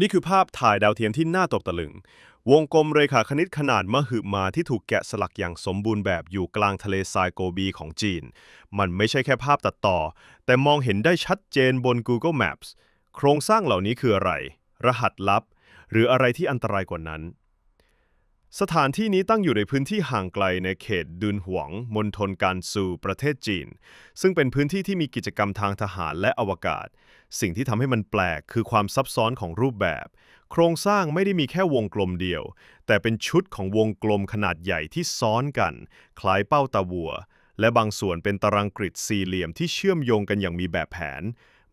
นี่คือภาพถ่ายดาวเทียมที่น่าตกตะลึง วงกลมเรขาคณิตขนาดมหึมาที่ถูกแกะสลักอย่างสมบูรณ์แบบอยู่กลางทะเลทรายโกบีของจีน มันไม่ใช่แค่ภาพตัดต่อ แต่มองเห็นได้ชัดเจนบน Google Maps โครงสร้างเหล่านี้คืออะไร รหัสลับ หรืออะไรที่อันตรายกว่านั้น สถานที่นี้ตั้งอยู่ในพื้นที่ห่างไกลในเขตดุนหวงมณฑลการซูประเทศจีน ซึ่งเป็นพื้นที่ที่มีกิจกรรมทางทหารและอวกาศ สิ่งที่ทำให้มันแปลกคือความซับซ้อนของรูปแบบ โครงสร้างไม่ได้มีแค่วงกลมเดียว แต่เป็นชุดของวงกลมขนาดใหญ่ที่ซ้อนกัน คล้ายเป้าตาวัว และบางส่วนเป็นตารางกริดสี่เหลี่ยมที่เชื่อมโยงกันอย่างมีแบบแผน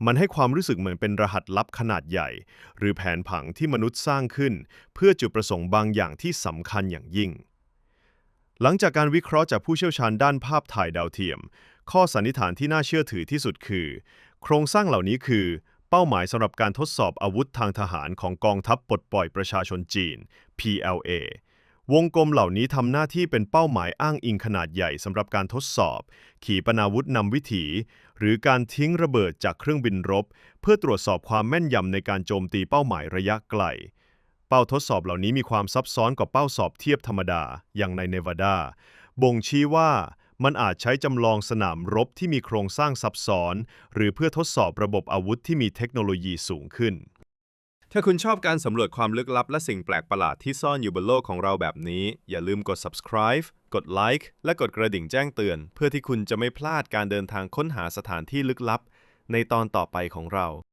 มันให้ความรู้สึกเหมือนเป็นรหัสลับขนาดใหญ่ หรือแผนผังที่มนุษย์สร้างขึ้น เพื่อจุดประสงค์บางอย่างที่สำคัญอย่างยิ่ง หลังจากการวิเคราะห์จากผู้เชี่ยวชาญด้านภาพถ่ายดาวเทียม ข้อสันนิษฐานที่น่าเชื่อถือที่สุดคือ โครงสร้างเหล่านี้คือ เป้าหมายสำหรับการทดสอบอาวุธทางทหารของกองทัพปลดปล่อยประชาชนจีน PLA วงกลมเหล่านี้ทำหน้าที่เป็นเป้าหมายอ้างอิงขนาดใหญ่สำหรับการทดสอบ ขีปนาวุธนำวิถี หรือการทิ้งระเบิดจากเครื่องบินรบ เพื่อตรวจสอบความแม่นยำในการโจมตีเป้าหมายระยะไกล เป้าทดสอบเหล่านี้มีความซับซ้อนกว่าเป้าสอบเทียบธรรมดา อย่างในเนวาดา บ่งชี้ว่ามันอาจใช้จำลองสนามรบที่มีโครงสร้างซับซ้อน หรือเพื่อทดสอบระบบอาวุธที่มีเทคโนโลยีสูงขึ้น ถ้าคุณชอบการสำรวจความลึกลับและสิ่งแปลกประหลาดที่ซ่อนอยู่บนโลกของเราแบบนี้ อย่าลืมกด subscribe กด like และกดกระดิ่งแจ้งเตือน เพื่อที่คุณจะไม่พลาดการเดินทางค้นหาสถานที่ลึกลับ ในตอนต่อไปของเรา